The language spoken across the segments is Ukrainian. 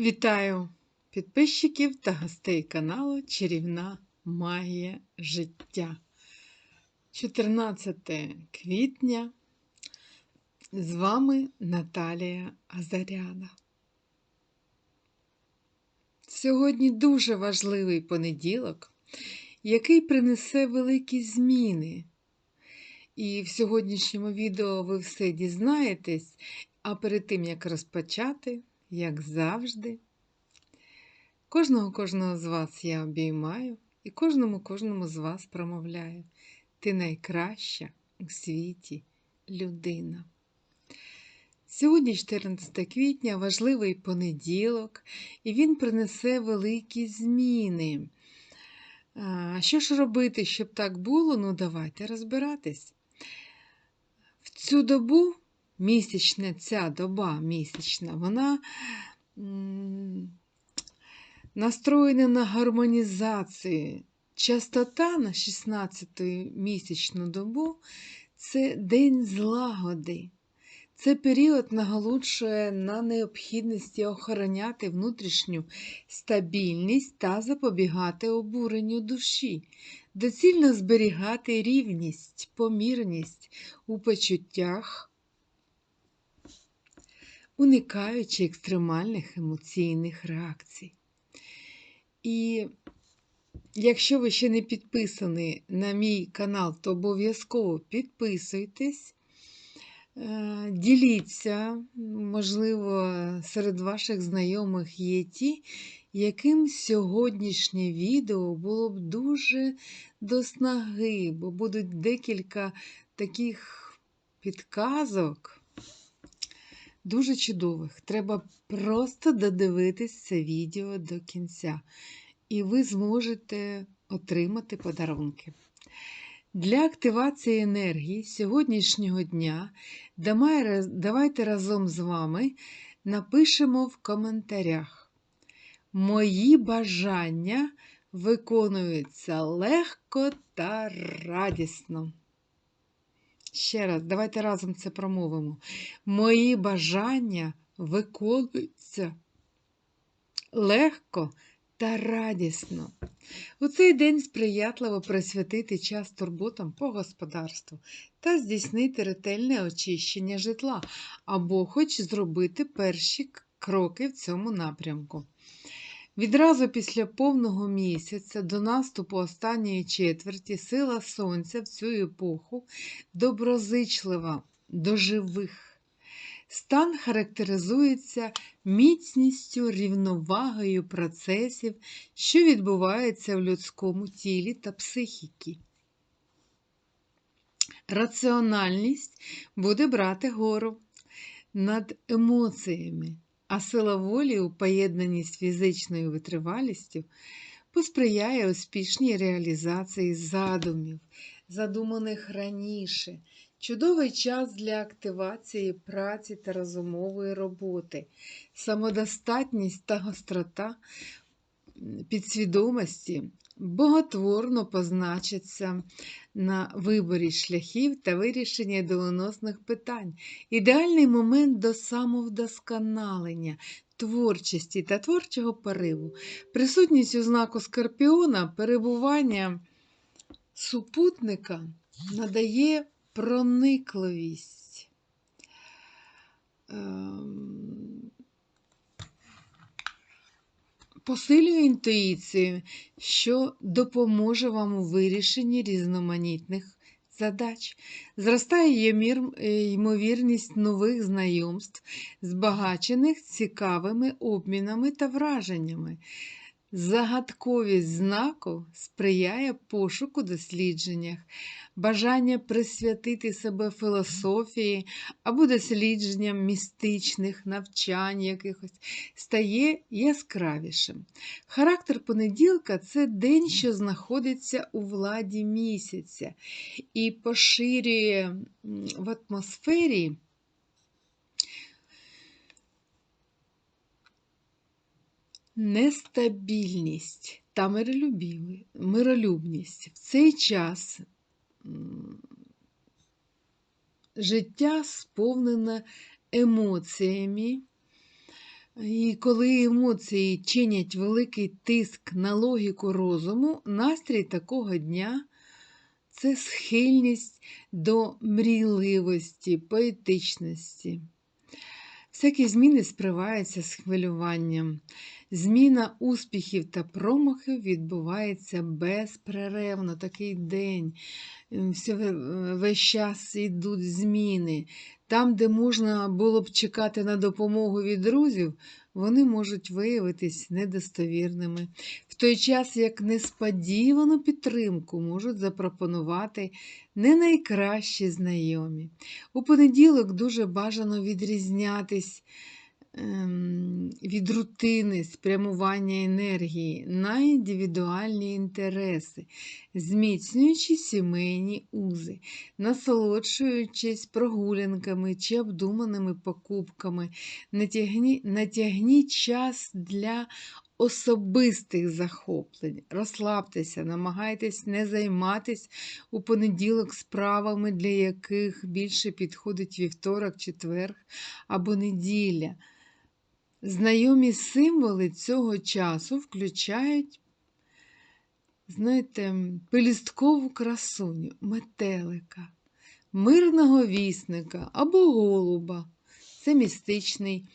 Вітаю підписчиків та гостей каналу Чарівна Магія життя. 14 квітня. З вами Наталія Азаряна. Сьогодні дуже важливий понеділок, який принесе великі зміни. І в сьогоднішньому відео ви все дізнаєтесь, а перед тим як розпочати, як завжди. Кожного кожного з вас я обіймаю і кожному кожному з вас промовляю. Ти найкраща у світі людина. Сьогодні, 14 квітня, важливий понеділок, і він принесе великі зміни. Що ж робити, щоб так було? Ну, давайте розбиратись. В цю добу місячна ця доба місячна, вона настроєна на гармонізацію. Частота на 16-ю місячну добу це день злагоди. Це період наголошує на необхідності охороняти внутрішню стабільність та запобігати обуренню душі, доцільно зберігати рівність, помірність у почуттях уникаючи екстремальних емоційних реакцій. І якщо ви ще не підписані на мій канал, то обов'язково підписуйтесь, е, діліться, можливо, серед ваших знайомих є ті, яким сьогоднішнє відео було б дуже до снаги, бо будуть декілька таких підказок дуже чудових. Треба просто додивитись це відео до кінця, і ви зможете отримати подарунки. Для активації енергії сьогоднішнього дня давайте разом з вами напишемо в коментарях. Мої бажання виконуються легко та радісно. Ще раз, давайте разом це промовимо. Мої бажання виконуються легко та радісно. У цей день сприятливо присвятити час турботам по господарству та здійснити ретельне очищення житла або хоч зробити перші кроки в цьому напрямку. Відразу після повного місяця до наступу останньої четверті сила Сонця в цю епоху доброзичлива до живих. Стан характеризується міцністю рівновагою процесів, що відбуваються в людському тілі та психіки. Раціональність буде брати гору над емоціями а сила волі у поєднанні з фізичною витривалістю посприяє успішній реалізації задумів, задуманих раніше, чудовий час для активації праці та розумової роботи, самодостатність та гострота підсвідомості боготворно позначаться на виборі шляхів та вирішенні доленосних питань, ідеальний момент до самовдосконалення, творчості та творчого пориву, присутність у знаку Скорпіона, перебування супутника надає проникливість. Посилює інтуїцію, що допоможе вам у вирішенні різноманітних задач. Зростає ймовірність нових знайомств, збагачених цікавими обмінами та враженнями. Загадковість знаку сприяє пошуку дослідженнях, бажання присвятити себе філософії або дослідженням містичних навчань якихось стає яскравішим. Характер понеділка це день, що знаходиться у владі місяця і поширює в атмосфері. Нестабільність та миролюбність в цей час життя сповнене емоціями, І коли емоції чинять великий тиск на логіку розуму, настрій такого дня це схильність до мрійливості, поетичності. Всякі зміни сприваються з хвилюванням. Зміна успіхів та промахів відбувається безперервно такий день. Ем, Все, весь час йдуть зміни. Там, де можна було б чекати на допомогу від друзів, вони можуть виявитись недостовірними. В той час, як несподівану підтримку можуть запропонувати не найкращі знайомі. У понеділок дуже бажано відрізнятись від рутини спрямування енергії на індивідуальні інтереси, зміцнюючи сімейні узи, насолоджуючись прогулянками чи обдуманими покупками, натягні, натягніть час для особистих захоплень. Розслабтеся, намагайтесь не займатись у понеділок справами, для яких більше підходить вівторок, четверг або неділя. Знайомі символи цього часу включають, знаєте, пелісткову красуню, метелика, мирного вісника або голуба. Це містичний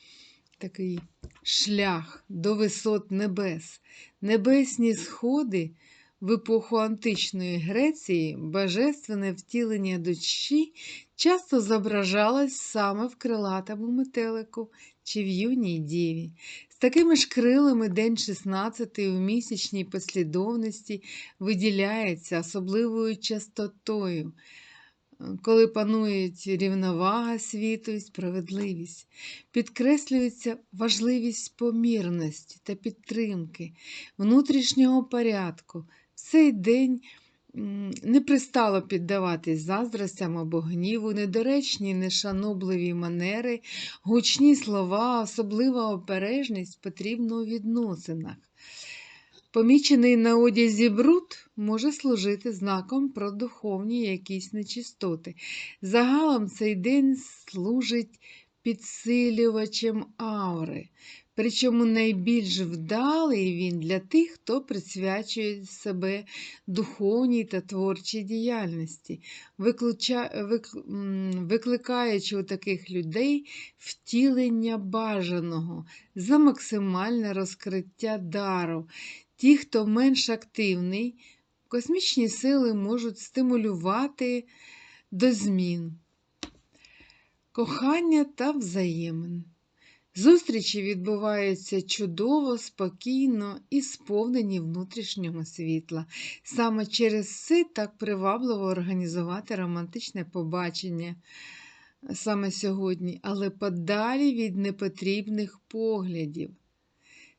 такий шлях до висот небес. Небесні сходи в епоху античної Греції, божественне втілення душі часто зображалось саме в крилатому метелику чи в юній діві. З такими ж крилами день 16 у місячній послідовності виділяється особливою частотою, коли панують рівновага світу і справедливість. Підкреслюється важливість помірності та підтримки, внутрішнього порядку. В цей день не пристало піддаватись заздростям або гніву, недоречні, нешанобливі манери, гучні слова, особлива обережність потрібна у відносинах. Помічений на одязі бруд може служити знаком про духовні якісь нечистоти. Загалом цей день служить підсилювачем аури. Причому найбільш вдалий він для тих, хто присвячує себе духовній та творчій діяльності, викликаючи у таких людей втілення бажаного за максимальне розкриття дару. Ті, хто менш активний, космічні сили можуть стимулювати до змін, кохання та взаємин. Зустрічі відбуваються чудово, спокійно і сповнені внутрішнього світла. Саме через це так привабливо організувати романтичне побачення саме сьогодні, але подалі від непотрібних поглядів.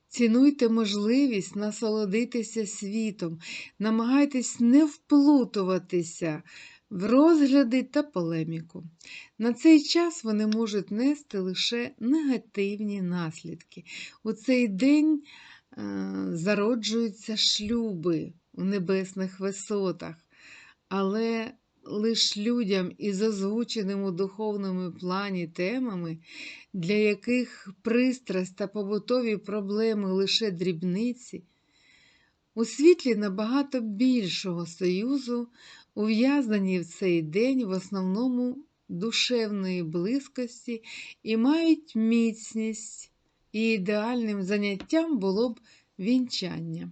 Цінуйте можливість насолодитися світом, намагайтесь не вплутуватися в розгляди та полеміку. На цей час вони можуть нести лише негативні наслідки. У цей день е, зароджуються шлюби у небесних висотах, але лише людям із озвученими у духовному плані темами, для яких пристрасть та побутові проблеми лише дрібниці, у світлі набагато більшого союзу ув'язані в цей день в основному душевної близькості і мають міцність, і ідеальним заняттям було б вінчання.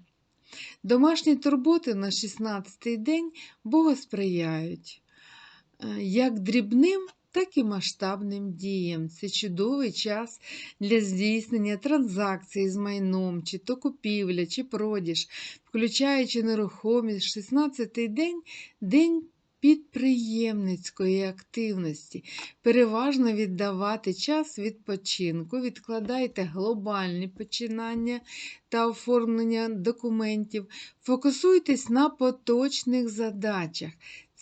Домашні турботи на 16-й день богосприяють е, як дрібним, так і масштабним діям. Це чудовий час для здійснення транзакцій з майном, чи то купівля, чи продаж, включаючи нерухомість. 16-й день день підприємницької активності. Переважно віддавати час відпочинку, відкладайте глобальні починання та оформлення документів, фокусуйтесь на поточних задачах.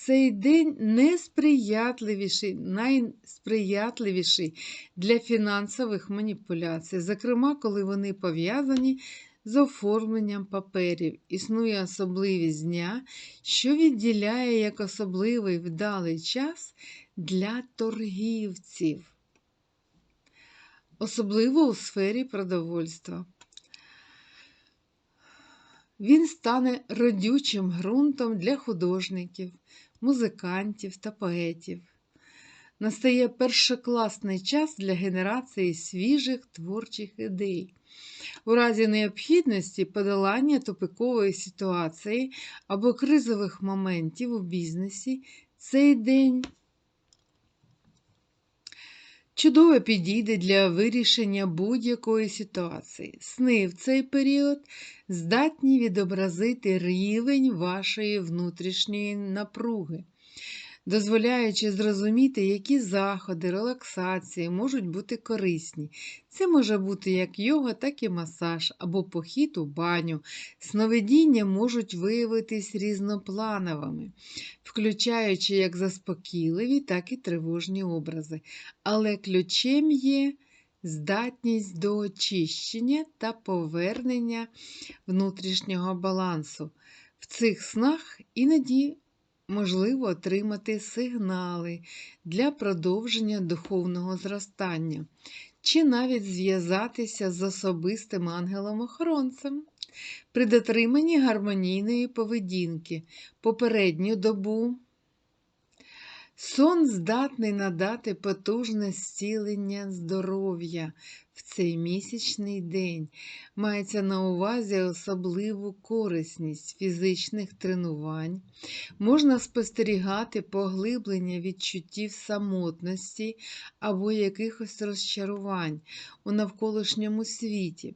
Цей день найсприятливіший, найсприятливіший для фінансових маніпуляцій, зокрема, коли вони пов'язані з оформленням паперів. Існує особливість дня, що відділяє як особливий вдалий час для торгівців. особливо у сфері продовольства. Він стане родючим ґрунтом для художників, музикантів та поетів. Настає першокласний час для генерації свіжих творчих ідей. У разі необхідності подолання тупикової ситуації або кризових моментів у бізнесі цей день чудово підійде для вирішення будь-якої ситуації. Сни в цей період здатні відобразити рівень вашої внутрішньої напруги дозволяючи зрозуміти, які заходи, релаксації можуть бути корисні. Це може бути як йога, так і масаж або похід у баню. Сновидіння можуть виявитись різноплановими, включаючи як заспокійливі, так і тривожні образи. Але ключем є здатність до очищення та повернення внутрішнього балансу. В цих снах іноді можливо отримати сигнали для продовження духовного зростання, чи навіть зв'язатися з особистим ангелом-охоронцем. При дотриманні гармонійної поведінки попередню добу. Сон здатний надати потужне зцілення здоров'я в цей місячний день. Мається на увазі особливу корисність фізичних тренувань. Можна спостерігати поглиблення відчуттів самотності або якихось розчарувань у навколишньому світі.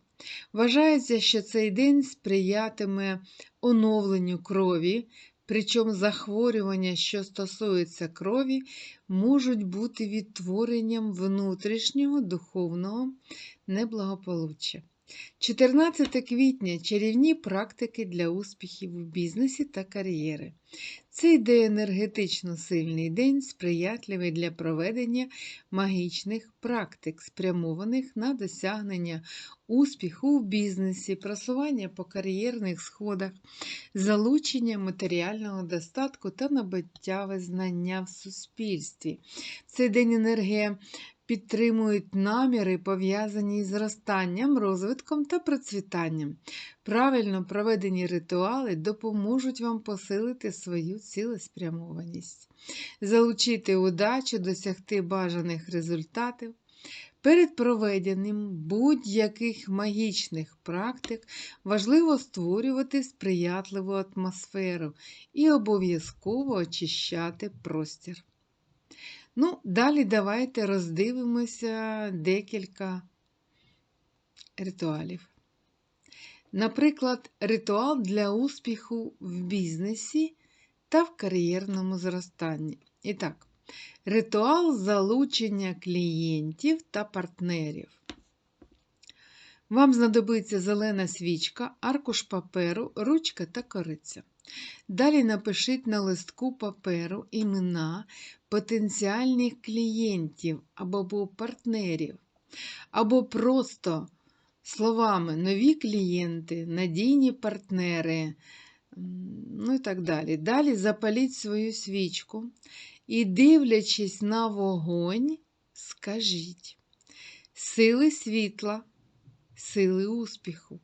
Вважається, що цей день сприятиме оновленню крові. Причому захворювання, що стосуються крові, можуть бути відтворенням внутрішнього духовного неблагополуччя. 14 квітня чарівні практики для успіхів у бізнесі та кар'єри. Це йде енергетично сильний день, сприятливий для проведення магічних практик, спрямованих на досягнення успіху в бізнесі, просування по кар'єрних сходах, залучення матеріального достатку та набуття визнання в суспільстві. Цей день енергія підтримують наміри, пов'язані з зростанням, розвитком та процвітанням. Правильно проведені ритуали допоможуть вам посилити свою цілеспрямованість, залучити удачу, досягти бажаних результатів. Перед проведенням будь-яких магічних практик важливо створювати сприятливу атмосферу і обов'язково очищати простір. Ну, далі давайте роздивимося декілька ритуалів. Наприклад, ритуал для успіху в бізнесі та в кар'єрному зростанні. І так, ритуал залучення клієнтів та партнерів. Вам знадобиться зелена свічка, аркуш паперу, ручка та кориця. Далі напишіть на листку паперу імена потенціальних клієнтів або партнерів, або просто словами нові клієнти, надійні партнери, ну і так далі. Далі запаліть свою свічку і, дивлячись на вогонь, скажіть. Сили світла, сили успіху,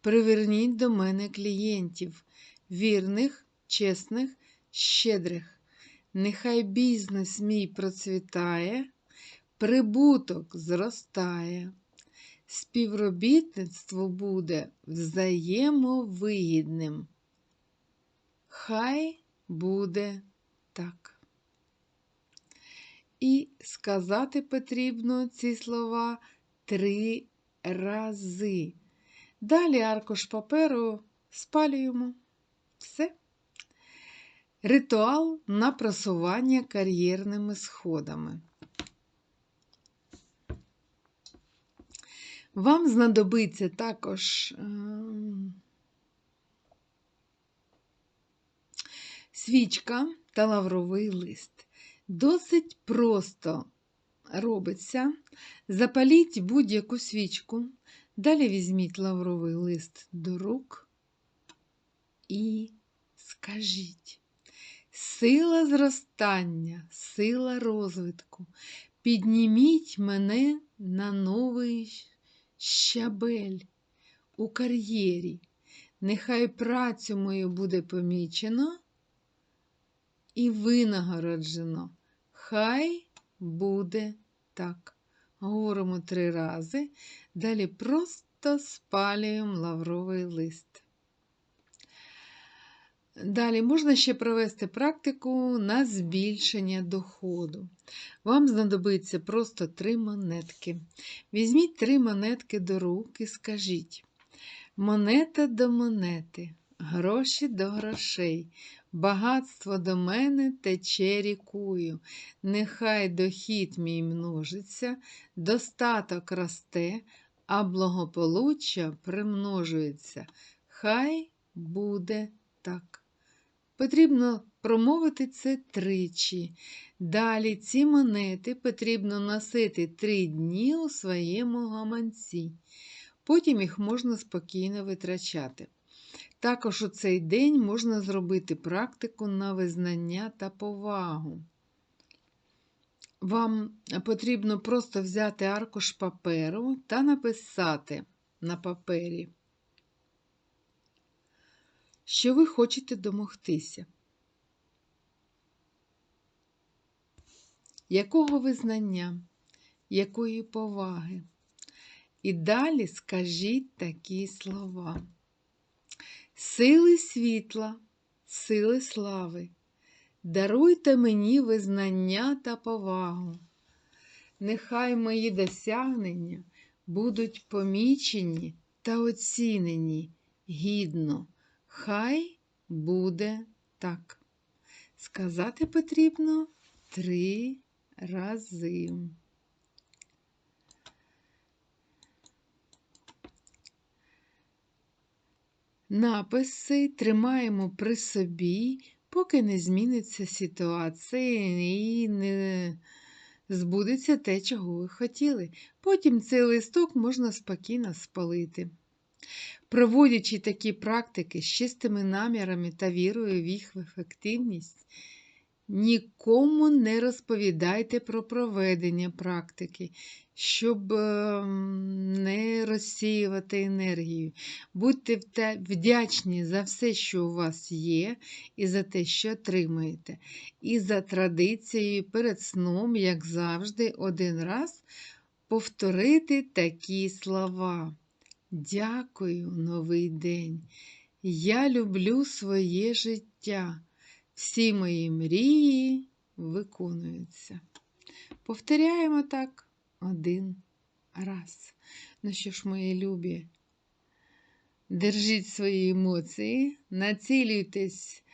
приверніть до мене клієнтів вірних, чесних, щедрих. Нехай бізнес мій процвітає, прибуток зростає. Співробітництво буде взаємовигідним. Хай буде так. І сказати потрібно ці слова три рази. Далі аркуш паперу спалюємо. Все. Ритуал на просування кар'єрними сходами. Вам знадобиться також ем, свічка та лавровий лист. Досить просто робиться. Запаліть будь-яку свічку, далі візьміть лавровий лист до рук і скажіть. Сила зростання, сила розвитку Підніміть мене на новий щабель у кар'єрі. Нехай працю мою буде помічено і винагороджено. Хай буде так. Говоримо три рази. Далі просто спалюємо лавровий лист. Далі можна ще провести практику на збільшення доходу. Вам знадобиться просто три монетки. Візьміть три монетки до рук і скажіть: монета до монети, гроші до грошей, багатство до мене тече рікою. Нехай дохід мій множиться, достаток росте, а благополуччя примножується. Хай буде так. Потрібно промовити це тричі. Далі ці монети потрібно носити три дні у своєму гаманці. Потім їх можна спокійно витрачати. Також у цей день можна зробити практику на визнання та повагу. Вам потрібно просто взяти аркуш паперу та написати на папері що ви хочете домогтися. Якого визнання, якої поваги? І далі скажіть такі слова. Сили світла, сили слави, даруйте мені визнання та повагу. Нехай мої досягнення будуть помічені та оцінені гідно. Хай буде так. Сказати потрібно три рази. Написи тримаємо при собі, поки не зміниться ситуація і не збудеться те, чого ви хотіли. Потім цей листок можна спокійно спалити. Проводячи такі практики з чистими намірами та вірою в їх ефективність, нікому не розповідайте про проведення практики, щоб ем, не розсіювати енергію. Будьте вдячні за все, що у вас є, і за те, що отримаєте. І за традицією перед сном, як завжди, один раз повторити такі слова. Дякую, новий день. Я люблю своє життя. Всі мої мрії виконуються. Повторяємо так один раз. Ну що ж, мої любі, держіть свої емоції, націлюйтесь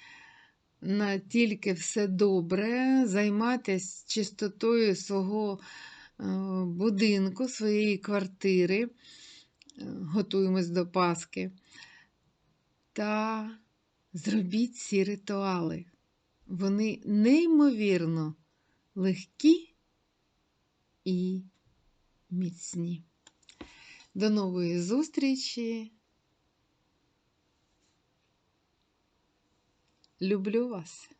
на тільки все добре, займайтесь чистотою свого е, будинку, своєї квартири готуємось до Пасхи. Та зробіть ці ритуали. Вони неймовірно легкі і міцні. До нової зустрічі. Люблю вас!